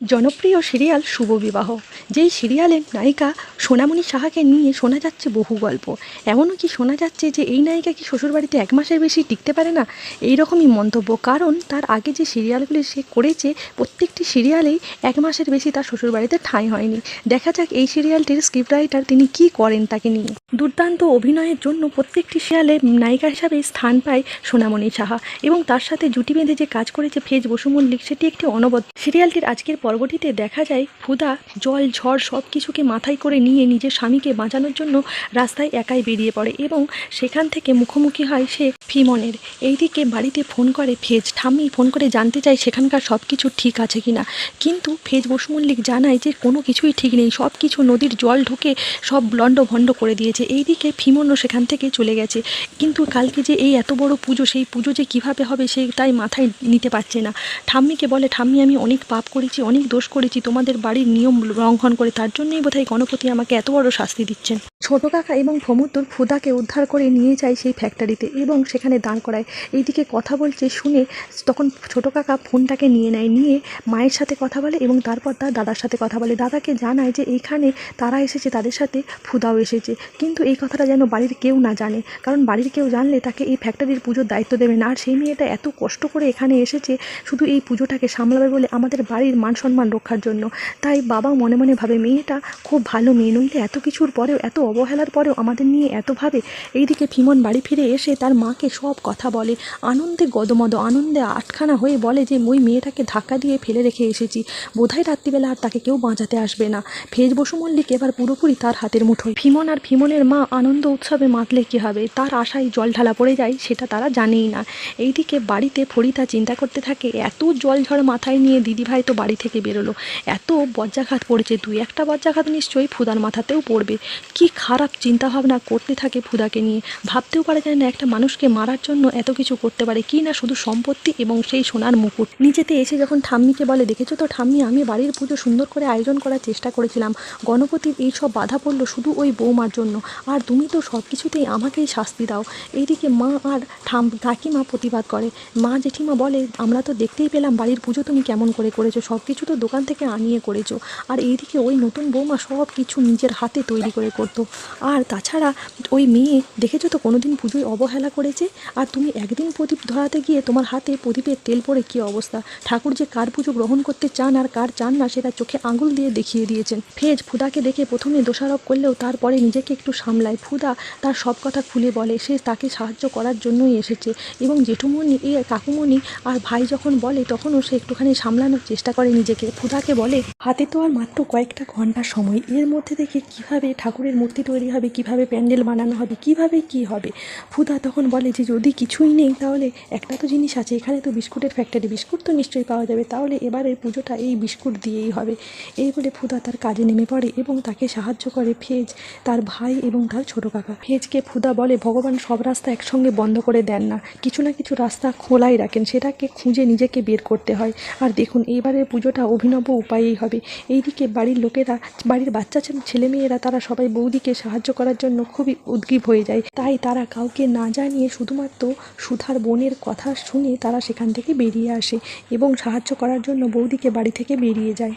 জনপ্রিয় সিরিয়াল শুভ বিবাহ। যেই সিরিয়ালের নায়িকা সোনামণি সাহাকে নিয়ে শোনা যাচ্ছে বহু গল্প। এমনও কি শোনা যাচ্ছে যে এই নায়িকা কি শ্বশুরবাড়িতে এক মাসের বেশি টিকতে পারে না? এই রকমই মন্তব্য। কারণ তার আগে যে সিরিয়ালগুলি সে করেছে, প্রত্যেকটি সিরিয়ালেই এক মাসের বেশি তার শ্বশুরবাড়িতে ঠাঁই হয়নি। দেখা যাক এই সিরিয়ালটির স্ক্রিপ্ট রাইটার তিনি কি করেন তাকে নিয়ে। দুর্দান্ত অভিনয়ের জন্য প্রত্যেকটি সিরিয়ালে নায়িকা হিসাবে স্থান পায় সোনামণি সাহা এবং তার সাথে জুটি বেঁধে যে কাজ করেছে ফেজ বসুমল্লিক, সেটি একটি অনবদ্য। সিরিয়ালটির আজকের পর্বটিতে দেখা যায় ফুদা জল, ঝড় সব কিছুকে মাথায় করে নিয়ে নিজের স্বামীকে বাঁচানোর জন্য রাস্তায় একাই বেরিয়ে পড়ে এবং সেখান থেকে মুখোমুখি হয় সে ফিমনের। এইদিকে বাড়িতে ফোন করে ফেজ, ঠাম্মি, ফোন করে জানতে চায় সেখানকার সব কিছু ঠিক আছে কিনা? কিন্তু ফেজ বসুমল্লিক জানায় যে কোনো কিছুই ঠিক নেই সব কিছু নদীর জল ঢুকে সব লণ্ড ভণ্ড করে দিয়েছে। এইদিকে ফিমনও সেখান থেকে চলে গেছে। কিন্তু কালকে যে এই এত বড় পুজো, সেই পুজো যে কীভাবে হবে সেই তাই মাথায় নিতে পারছে না। ঠাম্মিকে বলে, ঠাম্মি, আমি অনেক পাপ করেছি, অনেক দোষ করেছি, তোমাদের বাড়ির নিয়ম লঙ্ঘন করে, তার জন্যই বোধহয় গণপতি আমাকে এত বড় শাস্তি দিচ্ছেন। ছোট কাকা এবং ফমুদ্দুর ফুদাকে উদ্ধার করে নিয়ে যায় সেই ফ্যাক্টরিতে এবং সেখানে দাঁড় করায়। এইদিকে কথা বলছে শুনে তখন ছোট কাকা ফোনটাকে নিয়ে নেয়, নিয়ে মায়ের সাথে কথা বলে এবং তারপর তার দাদার সাথে কথা বলে। দাদাকে জানায় যে এইখানে তারা এসেছে, তাদের সাথে ফুদাও এসেছে। কিন্তু এই কথাটা যেন বাড়ির কেউ না জানে। কারণ বাড়ির কেউ জানলে তাকে এই ফ্যাক্টরির পুজোর দায়িত্ব দেবে না আর সেই মেয়েটা এত কষ্ট করে এখানে এসেছে, শুধু এই পুজোটাকে সামলাবে বলে আমাদের বাড়ির মান সম্মান রক্ষার জন্য। তাই বাবা মনে মনে ভাবে, মেয়েটা খুব ভালো মেয়ে, নইলে এত কিছুর পরেও, এত অবহেলার পরেও আমাদের নিয়ে এত ভাবে এইদিকে ফিমন বাড়ি ফিরে এসে তার মাকে সব কথা বলে। আনন্দে গদমদ, আনন্দে আটখানা হয়ে বলে যে ওই মেয়েটাকে ধাক্কা দিয়ে ফেলে রেখে এসেছি। বোধহয় রাত্রিবেলা আর তাকে কেউ বাঁচাতে আসবে না। ফেজ বসু মল্লিক এবার পুরোপুরি তার হাতের মুঠোয়। ফিমন আর ফিমনের মা আনন্দ উৎসবে মাতলে কী হবে? তার আশায় জল ঢালা পড়ে যায়, সেটা তারা জানেই না। এইদিকে বাড়িতে ফরিদা চিন্তা করতে থাকে, এত জল ঝড় মাথায় নিয়ে দিদিভাই তো বাড়ি থেকে বেরোলো। এত বজ্রাঘাত পড়েছে দুই একটা বজ্রাঘাত নিশ্চয়ই ফুদার মাথাতেও পড়বে। কি খারাপ চিন্তাভাবনা করতে থাকে ফুদাকে নিয়ে। ভাবতেও পারা যায় না একটা মানুষকে মারার জন্য এত কিছু করতে পারে। কি না শুধু সম্পত্তি এবং সেই সোনার মুকুট। নিচেতে এসে যখন ঠাম্মিকে বলে, দেখেছ তো ঠাম্মি, আমি বাড়ির পুজো সুন্দর করে আয়োজন করার চেষ্টা করেছিলাম। গণপতির এই সব বাধা পড়ল শুধু ওই বৌমার জন্য। আর তুমি তো সব কিছুতেই আমাকেই শাস্তি দাও। এইদিকে মা আর ঠাম, কাকিমা প্রতিবাদ করে। মা জেঠিমা বলে, আমরা তো দেখতেই পেলাম বাড়ির পুজো তুমি কেমন করে করেছ। সব কিছু তো দোকান থেকে আনিয়ে করেছ। আর এইদিকে ওই নতুন বৌমা সব কিছু নিজের হাতে তৈরি করে করতো। আর তাছাড়া ওই মেয়ে, দেখেছ তো কোনোদিন পুজোয় অবহেলা করেছে? আর তুমি একদিন প্রদীপ ধরাতে গিয়ে তোমার হাতে প্রদীপের তেল পড়ে কী অবস্থা? ঠাকুর যে কার পুজো গ্রহণ করতে চান আর কার চান না, সেটা চোখে আঙুল দিয়ে দেখিয়ে দিয়েছেন। ফেজ ফুদাকে দেখে প্রথমে দোষারোপ করলেও তারপরে নিজেকে একটু সামলায়। ফুদা তার সব কথা খুলে বলে, সে তাকে সাহায্য করার জন্যই এসেছে এবং জেঠুমণি, এ কাকুমণি আর ভাই যখন বলে তখনও সে একটুখানি সামলানোর চেষ্টা করে নিজেকে। ফুদাকে বলে, হাতে তো আর মাত্র কয়েকটা ঘণ্টার সময়। এর মধ্যে থেকে কীভাবে ঠাকুরের মূর্তি তৈরি হবে, কীভাবে প্যান্ডেল বানানো হবে, কীভাবে কি হবে? ফুদা তখন বলে, যে যদি কিছুই নেই তাহলে একটা তো জিনিস আছে, এখানে তো বিস্কুটের ফ্যাক্টরি বিস্কুট তো নিশ্চয়ই পাওয়া যাবে। তাহলে এবারের পুজোটা এই বিস্কুট দিয়েই হবে। এই বলে ফুদা তার কাজে নেমে পড়ে এবং তাকে সাহায্য করে ফেজ। তার ভাই এবং তার ছোট কাকা। ফেজকে ফুদা বলে, ভগবান, সব রাস্তা একসঙ্গে বন্ধ করে দেন না। কিছু না কিছু রাস্তা খোলাই রাখেন, সেটাকে খুঁজে নিজেকে বের করতে হয়। আর দেখুন, এইবারের পুজোটা অভিনব উপায়েই হবে। এইদিকে বাড়ির লোকেরা, বাড়ির বাচ্চা ছেলেমেয়েরা, তারা সবাই বৌদিকে সাহায্য করার জন্য খুবই উদ্গ্রীব হয়ে যায়। তাই তারা কাউকে না জানিয়ে শুধুমাত্র সুধার বোনের কথা শুনে তারা সেখান থেকে বেরিয়ে আসে এবং সাহায্য করার জন্য বৌদিকে বাড়ি থেকে বেরিয়ে যায়।